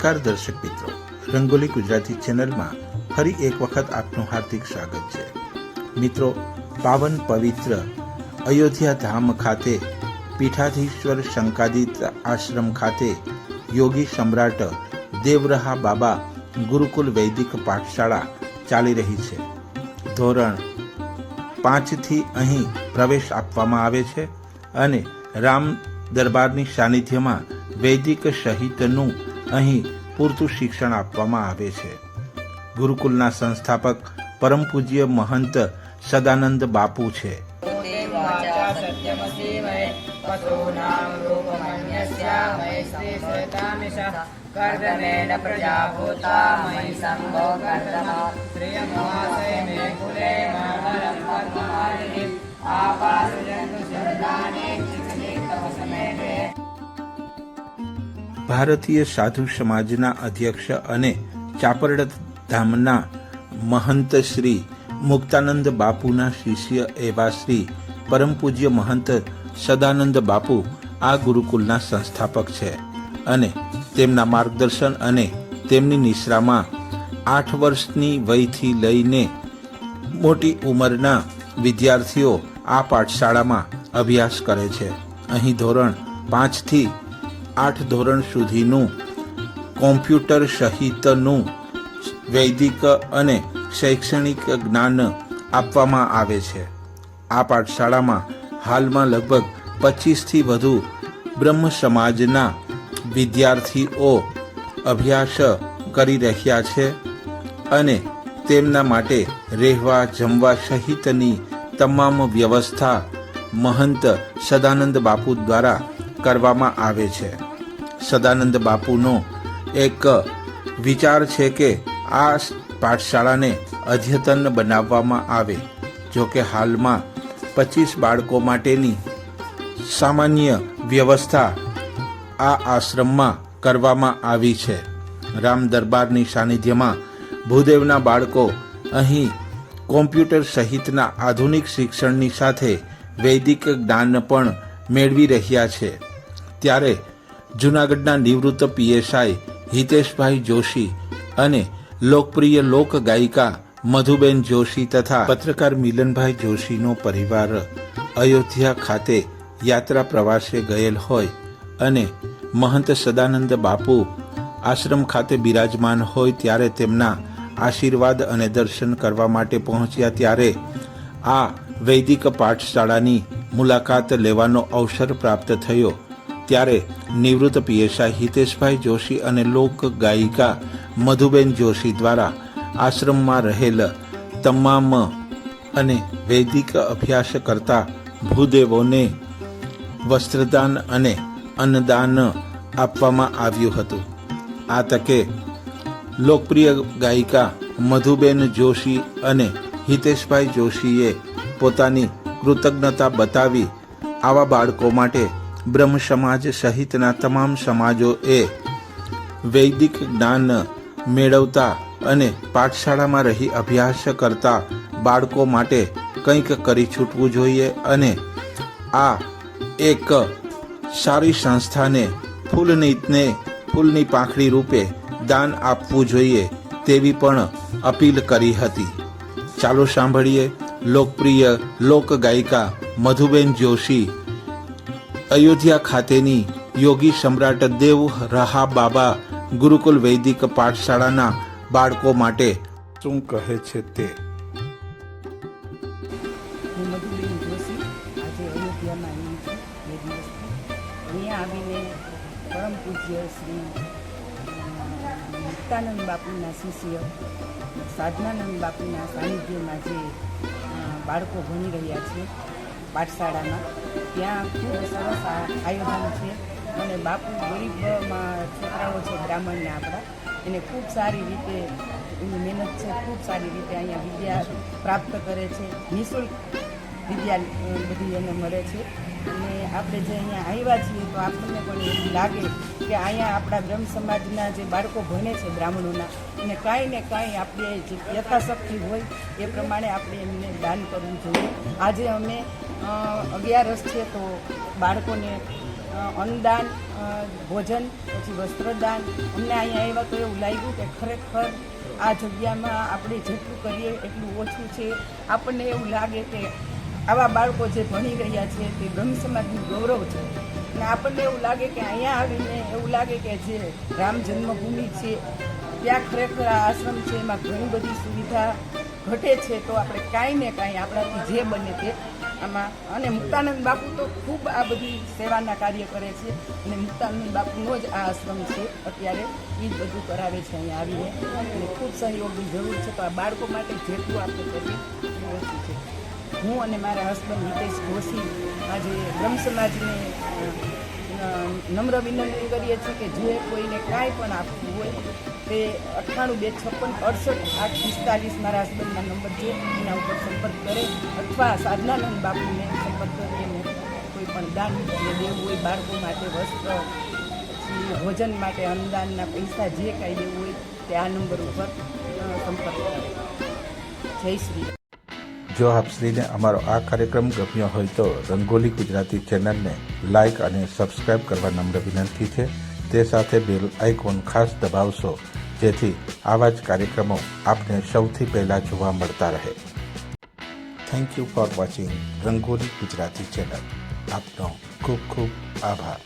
નમસ્કાર દર્શક મિત્રો. રંગોલી ગુજરાતી ચેનલમાં ફરી એક વખત આપનું હાર્દિક સ્વાગત છે. મિત્રો, પાવન પવિત્ર અયોધ્યા ધામ ખાતે પીઠાધીશ્વર શંકાદિત આશ્રમ ખાતે યોગી સમ્રાટ દેવરહા બાબા ગુરુકુલ વૈદિક પાઠશાળા ચાલી રહી છે. ધોરણ પાંચથી અહીં પ્રવેશ આપવામાં આવે છે અને રામ દરબારની સાનિધ્યમાં વૈદિક સહિતનું અહીં પૂરતું શિક્ષણ આપવામાં આવે છે. ગુરુકુલના સંસ્થાપક પરમ પૂજ્ય મહંત સદાનંદ બાપુ છે. કર્દમેન પ્રજાભૂતા મહી સંભો કર્દમા શ્રિયમાસે મે કુલે મામલમ ભારતીય સાધુ સમાજના અધ્યક્ષ અને ચાપરડ ધામના મહંત શ્રી મુક્તાનંદ બાપુના શિષ્ય એવા શ્રી પરમ પૂજ્ય મહંત સદાનંદ બાપુ આ ગુરુકુલના સંસ્થાપક છે અને તેમના માર્ગદર્શન અને તેમની નિશ્રામાં આઠ વર્ષની વયથી લઈને મોટી ઉંમરના વિદ્યાર્થીઓ આ પાઠશાળામાં અભ્યાસ કરે છે. અહીં ધોરણ પાંચથી આઠ ધોરણ સુધીનું કોમ્પ્યુટર સહિતનું વૈદિક અને શૈક્ષણિક જ્ઞાન આપવામાં આવે છે. આ પાઠશાળામાં હાલમાં લગભગ પચીસથી વધુ બ્રહ્મ સમાજના વિદ્યાર્થીઓ અભ્યાસ કરી રહ્યા છે અને તેમના માટે રહેવા, જમવા સહિતની તમામ વ્યવસ્થા મહંત સદાનંદ બાપુ દ્વારા કરવામાં આવે છે. સદાનંદ બાપુનો એક વિચાર છે કે આ પાઠશાળાને અદ્યતન બનાવવામાં આવે. જો કે હાલમાં પચીસ બાળકો માટેની સામાન્ય વ્યવસ્થા આ આશ્રમમાં કરવામાં આવી છે. રામ દરબારની સાનિધ્યમાં ભૂદેવના બાળકો અહીં કોમ્પ્યુટર સહિતના આધુનિક શિક્ષણની સાથે વૈદિક જ્ઞાન પણ મેળવી રહ્યા છે. ત્યારે જૂનાગઢના નિવૃત્ત પીએસઆઈ હિતેશભાઈ જોશી અને લોકપ્રિય લોક ગાયિકા મધુબેન જોશી તથા પત્રકાર મિલનભાઈ જોશીનો પરિવાર અયોધ્યા ખાતે યાત્રા પ્રવાસે ગયેલ હોય અને મહંત સદાનંદ બાપુ આશ્રમ ખાતે બિરાજમાન હોય ત્યારે તેમના આશીર્વાદ અને દર્શન કરવા માટે પહોંચ્યા ત્યારે આ વૈદિક પાઠશાળાની મુલાકાત લેવાનો અવસર પ્રાપ્ત થયો. ત્યારે નિવૃત્ત પીએસઆઈ હિતેશભાઈ જોશી અને લોક ગાયિકા મધુબેન જોશી દ્વારા આશ્રમમાં રહેલ તમામ અને વૈદિક અભ્યાસ કરતા ભૂદેવોને વસ્ત્રદાન અને અન્નદાન આપવામાં આવ્યું હતું. આ તકે લોકપ્રિય ગાયિકા મધુબેન જોશી અને હિતેશભાઈ જોશીએ પોતાની કૃતજ્ઞતા બતાવી આવા બાળકો માટે બ્રહ્મ સમાજ સહિતના તમામ સમાજોએ વૈદિક જ્ઞાન મેળવતા અને પાઠશાળામાં રહી અભ્યાસ કરતા બાળકો માટે કંઈક કરી છૂટવું જોઈએ અને આ એક સારી સંસ્થાને ફૂલનીતને ફૂલની પાંખડી રૂપે દાન આપવું જોઈએ તેવી પણ અપીલ કરી હતી. ચાલો સાંભળીએ લોકપ્રિય લોક ગાયિકા મધુબેન જોશી અયોધ્યા ખાતેની યોગી સમ્રાટ દેવ રહા બાબા ગુરુકુલ વૈદિક પાઠશાળાના બાળકો માટે શું કહે છે તે? સાધનાનંદ બાપુના સાનિધ્યમાં જે બાળકો ભણી રહ્યા છે પાઠશાળામાં. ત્યાં ખૂબ સરસ આયોજન છે. અને બાપુ ગરીબમાં છોકરાઓ છે બ્રાહ્મણના આપણા. એને ખૂબ સારી રીતે એની મહેનત છે, ખૂબ સારી રીતે અહીંયા વિદ્યા પ્રાપ્ત કરે છે. નિઃશુલ્ક વિદ્યા બધી એને મળે છે. અને આપણે જે અહીંયા આવ્યા છીએ તો આપણને પણ એવું લાગે કે અહીંયા આપણા બ્રહ્મ સમાજના જે બાળકો ભણે છે બ્રાહ્મણોના, એને કાંઈ ને કાંઈ આપણે જે યથાશક્તિ હોય એ પ્રમાણે આપણે એમને દાન કરવું જોઈએ. આજે અમે અગિયારસ છે તો બાળકોને અન્નદાન ભોજન, પછી વસ્ત્રદાન. અમને અહીંયા આવ્યા તો એવું લાગ્યું કે ખરેખર આ જગ્યામાં આપણે જેટલું કરીએ એટલું ઓછું છે. આપણને એવું લાગે કે આવા બાળકો જે ભણી રહ્યા છે તે બ્રહ્મ સમાજનું ગૌરવ છે. અને આપણને એવું લાગે કે અહીંયા આવીને એવું લાગે કે જે રામ જન્મભૂમિ છે, ત્યાં ખરેખર આ આશ્રમ છે, એમાં ઘણી બધી સુવિધા ઘટે છે, તો આપણે કાંઈ ને કાંઈ આપણાથી જે બને તે આમાં. અને મુક્તાનંદ બાપુ તો ખૂબ આ બધી સેવાના કાર્ય કરે છે અને મુક્તાનંદ બાપુનો જ આ આશ્રમ છે. અત્યારે એ જ બધું કરાવે છે અહીંયા આવીને. અને ખૂબ સહયોગની જરૂર છે, તો આ બાળકો માટે જેટલું આપણે કરીએ એ ઓછું છે. હું અને મારા હસબન્ડ હિતેશ જોશી આજે બ્રહ્મ સમાજને નમ્ર વિનંતી કરીએ છીએ કે જે કોઈને કાંઈ પણ આપવું હોય, તે અઠ્ઠાણું બે છપ્પન અડસઠ આઠ પિસ્તાલીસ મારા હસબન્ડના નંબર છે, એના ઉપર સંપર્ક કરે અથવા સાધનાનંદ બાપુને સંપર્ક કરીને કોઈ પણ દાન દેવું હોય, બાળકો માટે વસ્ત્ર ભોજન માટે અનુદાનના પૈસા જે કાંઈ દેવું હોય, તે આ નંબર ઉપર સંપર્ક કરે જય શ્રી. જો આપ શ્રીને અમારો આ કાર્યક્રમ ગમ્યો હોય તો રંગોલી ગુજરાતી ચેનલને લાઇક અને સબસ્ક્રાઇબ કરવા નમ્ર વિનંતી છે. તે સાથે બેલ આઇકોન ખાસ દબાવશો, જેથી આવા જ કાર્યક્રમો આપને સૌથી પહેલાં જોવા મળતા રહે. Thank you for watching Rangoli Gujarati channel. આપનો ખૂબ ખૂબ આભાર.